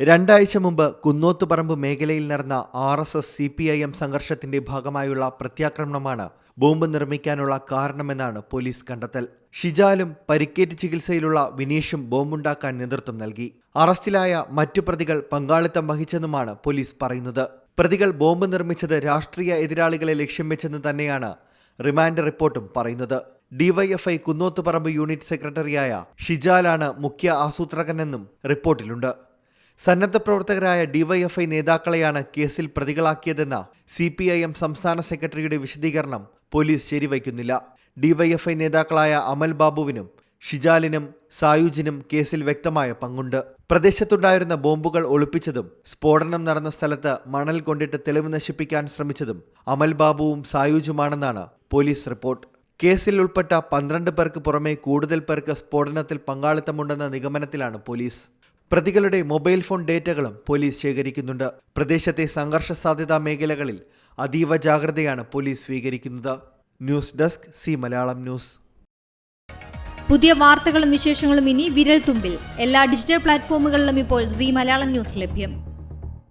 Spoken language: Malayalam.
രണ്ടാഴ്ച മുമ്പ് കുന്നോത്തുപറമ്പ് മേഖലയിൽ നടന്ന R S S C P I M സംഘർഷത്തിന്റെ ഭാഗമായുള്ള പ്രത്യാക്രമണമാണ് ബോംബ് നിർമ്മിക്കാനുള്ള കാരണമെന്നാണ് പോലീസ് കണ്ടെത്തൽ. ഷിജാലും പരിക്കേറ്റ് ചികിത്സയിലുള്ള വിനീഷും ബോംബുണ്ടാക്കാൻ നേതൃത്വം നൽകി. അറസ്റ്റിലായ മറ്റു പ്രതികൾ പങ്കാളിത്തം വഹിച്ചെന്നുമാണ് പോലീസ് പറയുന്നത്. പ്രതികൾ ബോംബ് നിർമ്മിച്ചത് രാഷ്ട്രീയ എതിരാളികളെ ലക്ഷ്യം വെച്ചെന്ന് തന്നെയാണ് റിമാൻഡ് റിപ്പോർട്ടും പറയുന്നത്. ഡിവൈഎഫ്ഐ കുന്നോത്തുപറമ്പ് യൂണിറ്റ് സെക്രട്ടറിയായ ഷിജാലാണ് മുഖ്യ ആസൂത്രകനെന്നും റിപ്പോർട്ടിലുണ്ട്. സന്നദ്ധ പ്രവർത്തകരായ ഡിവൈഎഫ്ഐ നേതാക്കളെയാണ് കേസിൽ പ്രതികളാക്കിയതെന്ന സി പി ഐ എം സംസ്ഥാന സെക്രട്ടറിയുടെ വിശദീകരണം പോലീസ് ശരിവയ്ക്കുന്നില്ല. ഡിവൈഎഫ്ഐ നേതാക്കളായ അമൽ ബാബുവിനും ഷിജാലിനും സായുജിനും കേസിൽ വ്യക്തമായ പങ്കുണ്ട്. പ്രദേശത്തുണ്ടായിരുന്ന ബോംബുകൾ ഒളിപ്പിച്ചതും സ്ഫോടനം നടന്ന സ്ഥലത്ത് മണൽ കൊണ്ടിട്ട് തെളിവ് നശിപ്പിക്കാൻ ശ്രമിച്ചതും അമൽ ബാബുവും സായുജുമാണെന്നാണ് പോലീസ് റിപ്പോർട്ട്. കേസിൽ ഉൾപ്പെട്ട പന്ത്രണ്ട് പേർക്ക് പുറമെ കൂടുതൽ പേർക്ക് സ്ഫോടനത്തിൽ പങ്കാളിത്തമുണ്ടെന്ന നിഗമനത്തിലാണ് പോലീസ്. പ്രതികളുടെ മൊബൈൽ ഫോൺ ഡേറ്റകളും പോലീസ് ശേഖരിക്കുന്നുണ്ട്. പ്രദേശത്തെ സംഘർഷ സാധ്യതാ മേഖലകളിൽ അതീവ ജാഗ്രതയാണ് പോലീസ് സ്വീകരിക്കുന്നത്. News desk C Malayalam news. പുതിയ വാർത്തകളും വിശേഷങ്ങളും ഇനി വിരൽ തുമ്പിൽ എല്ലാ ഡിജിറ്റൽ പ്ലാറ്റ്ഫോമുകളിലും ഇപ്പോൾ സി മലയാളം ന്യൂസ് ലഭ്യം.